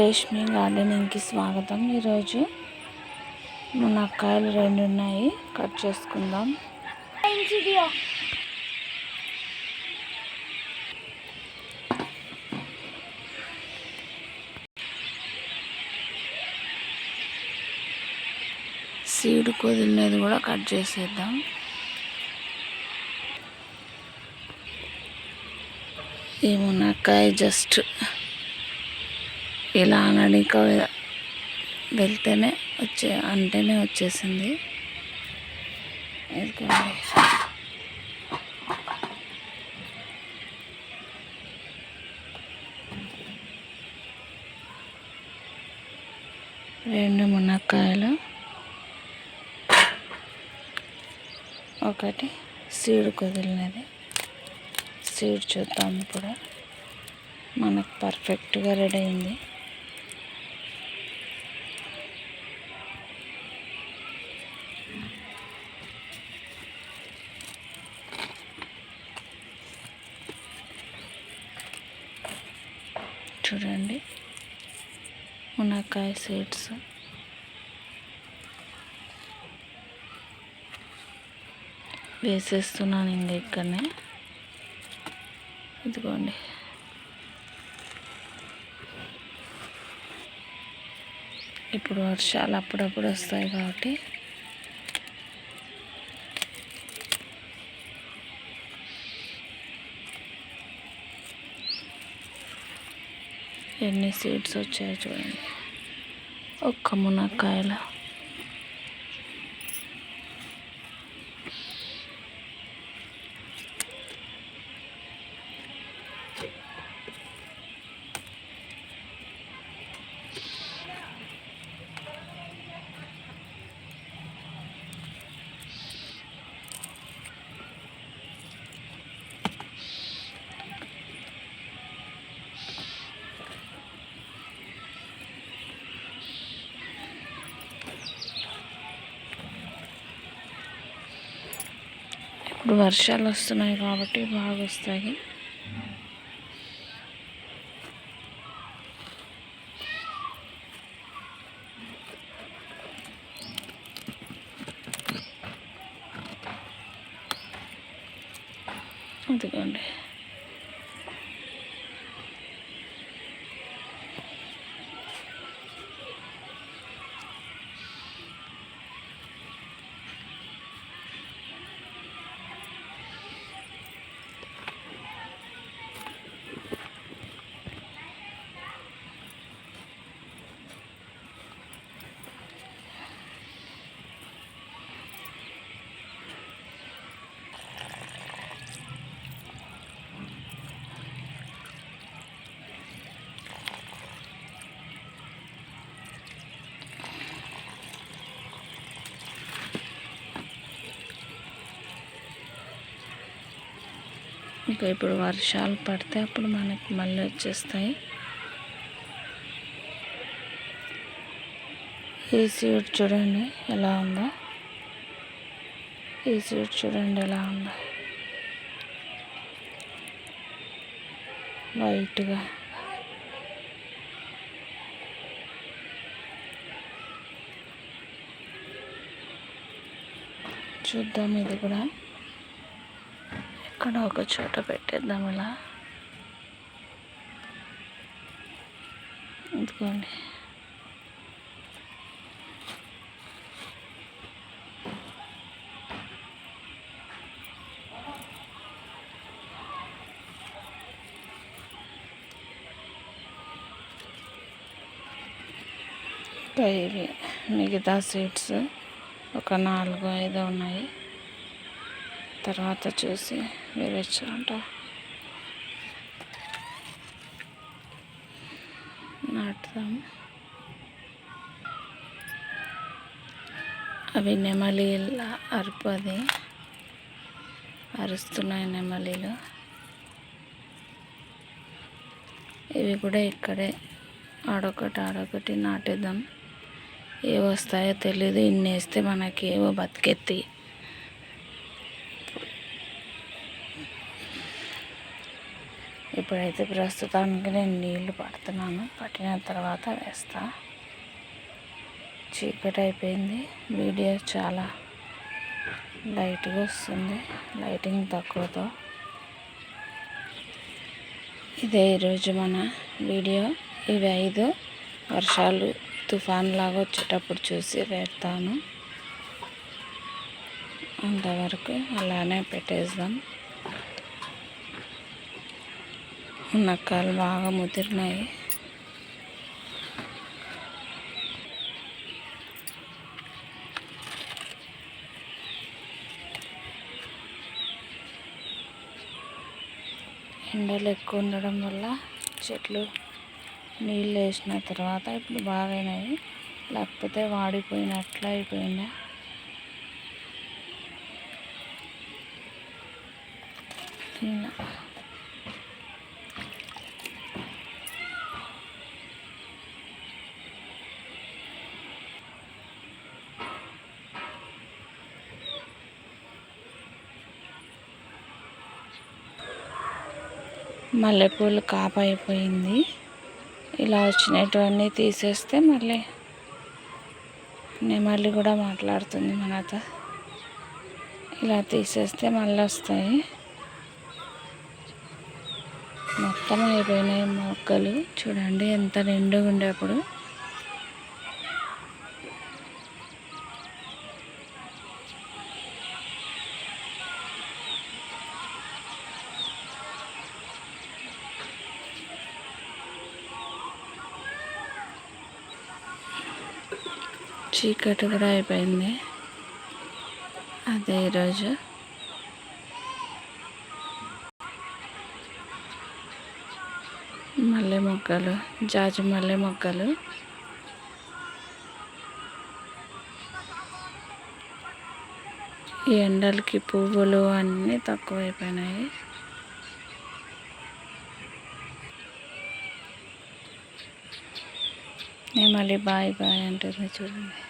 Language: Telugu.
రేష్మి గార్డెనింగ్కి స్వాగతం ఈరోజు. మునక్కాయలు రెండు ఉన్నాయి. కట్ చేసుకుందాం. సీడ్ కుదిరినది కూడా కట్ చేసేద్దాం. ఈ మునక్కాయ జస్ట్ ఇలా అనడిక వెళ్తేనే వచ్చే అంటేనే వచ్చేసింది. రెండు మునక్కాయలు. ఒకటి సీడ్ కుదిలినది సీడ్ చూద్దాం ఇప్పుడు. మనకు పర్ఫెక్ట్గా రెడీ అయింది. చూడండి. మునక్కాయ సీడ్స్. వేసేస్తున్నాను ఇంక ఇక్కడనే. ఇదిగోండి. ఇప్పుడు వర్షాలు అప్పుడప్పుడు వస్తాయి కాబట్టి ఎన్ని సీడ్స్ వచ్చాయో చూడండి. ఒక్క మునక్కాయల. ఇప్పుడు వర్షాలు వస్తున్నాయి కాబట్టి బాగా వస్తాయి అదిగోండి. ఇంకా ఇప్పుడు వర్షాలు పడితే అప్పుడు మనకి మళ్ళీ వచ్చేస్తాయి. ఈ సీడ్ చూడండి ఎలా ఉందో. ఈ సీడ్ చూడండి ఎలా ఉందో. వైట్గా చూద్దాం ఇది కూడా. ఇక్కడ ఒక చోట పెట్టేద్దాం ఇలా. ఇదిగోండి. ఇవి మిగతా సీట్స్ ఒక నాలుగు ఐదు ఉన్నాయి. తర్వాత చూసి వేరే చోట నాటుదాం అవి నెమలీల అరుపు అది. అరుస్తున్నాయి నెమలీలు. ఇవి కూడా ఇక్కడే ఆడొకటి ఆడొకటి నాటేద్దాం ఏ వస్తాయో తెలియదు ఇన్ని వేస్తే మనకి ఏవో బతికెత్తి ఇప్పుడైతే ప్రస్తుతానికి నేను నీళ్ళు పడుతున్నాను. పట్టిన తర్వాత వేస్తా. చీకటి అయిపోయింది. వీడియో చాలా లైట్గా వస్తుంది. లైటింగ్ తక్కువతో. ఇదే ఈరోజు మన వీడియో. ఇవి ఐదు వర్షాలు తుఫాన్ లాగా వచ్చేటప్పుడు చూసి వేస్తాను అంతవరకు అలానే పెట్టేద్దాం. నక్కలు బాగా ముదిరినాయి. ఎండలు ఎక్కువ ఉండడం వల్ల చెట్లు నీళ్ళు వేసిన తర్వాత ఇప్పుడు బాగైనాయి. లేకపోతే వాడిపోయినట్లు అయిపోయింది. ఇలా మల్లెపూలు కాపైపోయింది ఇలా వచ్చినటువన్నీ తీసేస్తే మళ్ళీ నేను మళ్ళీ కూడా మాట్లాడుతుంది మనతో. ఇలా తీసేస్తే మళ్ళీ వస్తాయి. మొత్తం అయిపోయినాయి మొక్కలు చూడండి ఎంత నిండుగా ఉండేప్పుడు చీకటి కూడా అయిపోయింది. అదే ఈరోజు. మల్లె మొక్కలు జాజి మల్లె మొక్కలు. ఈ ఎండలకి పువ్వులు అన్నీ తక్కువైపోయినాయి. నేను మళ్ళీ బాయ్ బాయ్ అంటుంది చూడండి.